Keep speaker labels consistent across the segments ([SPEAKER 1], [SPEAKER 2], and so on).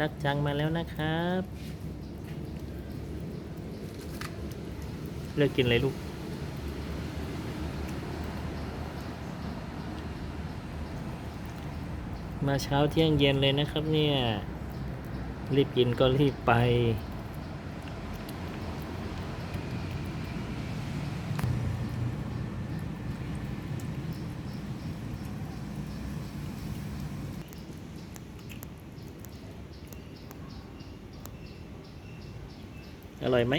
[SPEAKER 1] รักจังมาแล้วนะครับ เลือกกินเลยลูก มาเช้าเที่ยงเย็นเลยนะครับเนี่ย รีบกินก็รีบไป อร่อยไหม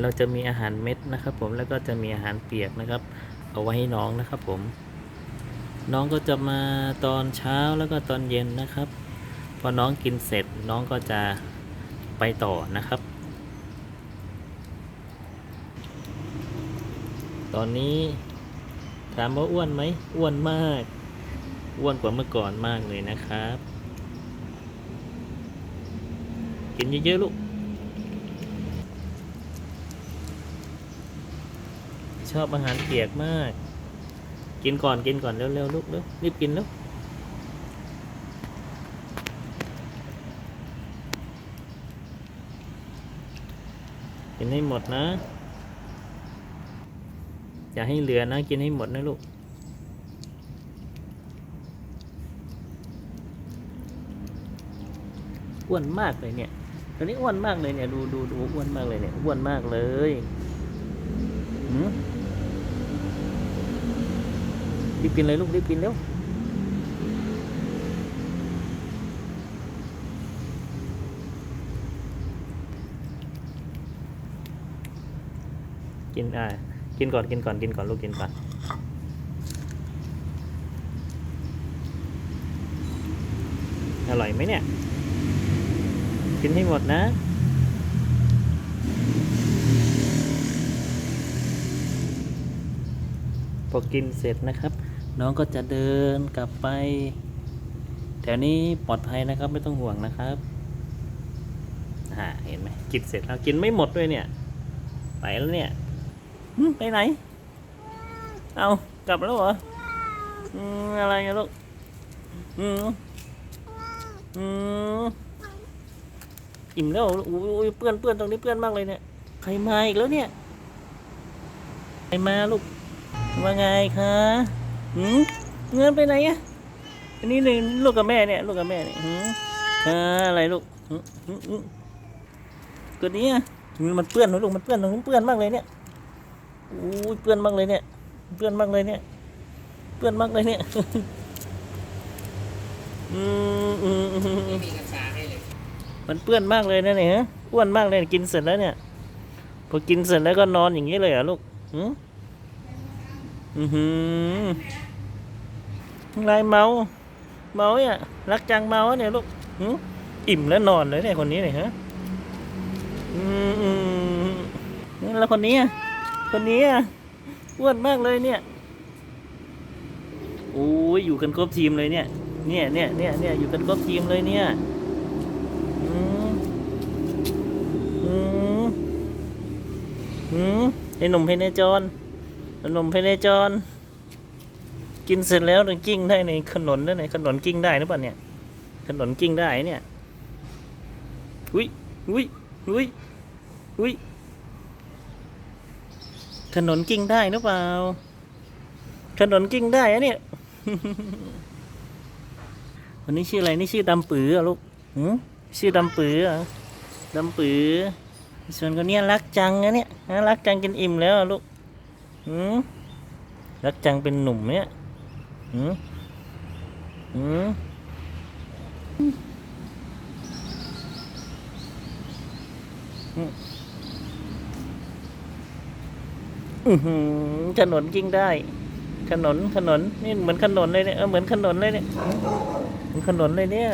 [SPEAKER 1] เราจะมีอาหารเม็ดนะครับ ผมแล้วก็จะมีอาหารเปียกนะครับ เอาไว้ให้น้องนะครับ ผม น้องก็จะมาตอนเช้าแล้วก็ตอนเย็นนะครับ พอน้องกินเสร็จน้องก็จะไปต่อนะครับ ตอนนี้ ถามว่าอ้วนไหมอ้วนมาก อ้วนกว่าเมื่อก่อนมากเลยนะครับ กินเยอะๆลูก ชอบอาหารเปียกมาก กินก่อนกินก่อนเร็วๆลูกเร็วรีบกินแล้วกินให้หมดนะ อย่าให้เหลือนะ กินให้หมดนะลูก อ้วนมากเลยเนี่ยตอนนี้อ้วนมากเลยเนี่ยดูดูดูอ้วนมากเลยเนี่ยอ้วนมากเลยหืมรีบกินเลยลูกรีบกินเร็วกินอ่า กินก่อนกินก่อนกินก่อนลูกกินก่อนอร่อยไหมเนี่ย กินให้หมดนะพอกินเสร็จนะครับ น้องก็จะเดินกลับไป แถวนี้ปลอดภัยนะครับไม่ต้องห่วงนะครับอ่าเห็นไหมกินเสร็จแล้วกินไม่หมดด้วยเนี่ย ไปแล้วเนี่ย ไปไหน เอากลับแล้วเหรออะไรกันลูกอืมอืมอิ่มแล้วเหรออุ้ยเปื้อนเปื้อนตรงนี้เปื้อนมากเลยเนี่ย ใครมาอีกแล้วเนี่ย ใครมาลูก ว่าไงคะหืมเงินไปไหนอะอันนี้เลยลูกกับแม่เนี่ย ลูกกับแม่เนี่ยหืมอะไรลูกหืมหืมหืมตัวนี้อะมันเปื้อนนะลูกมันเปื้อนตรงนี้เปื้อนมากเลยเนี่ย อู้เปื้อนมากเลยเนี่ย เปื้อนมากเลยเนี่ย เปื้อนมากเลยเนี่ย อืมอืมอืมมี
[SPEAKER 2] กัญชาให้เลย
[SPEAKER 1] มันเปื้อนมากเลยนะเนี่ยฮะอ้วนมากเลยกินเสร็จแล้วเนี่ย พอกินเสร็จแล้วก็นอนอย่างนี้เลยเหรอลูกหืมอือหือลายเมา เมาเนี่ยรักจังเมาเนี่ยลูกหืมอิ่มแล้วนอนเลยเนี่ยคนนี้เนี่ยฮะ อืมอืมแล้วคนนี้อะ คนนี้อะอ้วนมากเลยเนี่ยโอ้ยอยู่กันครบทีมเลยเนี่ย เนี่ยเนี่ยเนี่ยเนี่ยอยู่กันครบทีมเลยเนี่ยอืมอืมอืมไอ้หนุ่มเพเนจรขนมเพเนจรกินเสร็จแล้วถึงกิ้งได้ในขนนได้ในขนนกิ้งได้หรือเปล่าเนี่ยขนนกิ้งได้เนี่ยอุ้ยอุ้ยอุ้ยอุ้ย ขนนกิ้งได้หรือเปล่าขนนกิ้งได้อะเนี่ย วันนี้ชื่ออะไรนี่ชื่อดำปือเหรอลูกหืมชื่อดำปือเหรอดำปือ ส่วนคนเนี้ยรักจังนะเนี่ยนะรักจังกินอิ่มแล้วอะลูกหืมรักจังเป็นหนุ่มเนี่ยหืมหืมอืม อือหือขนนกิ้งได้ ขนนขนนนี่เหมือนขนนเลยเนี่ยเออเหมือนขนนเลยเนี่ยเหมือนขนนเลยเนี่ย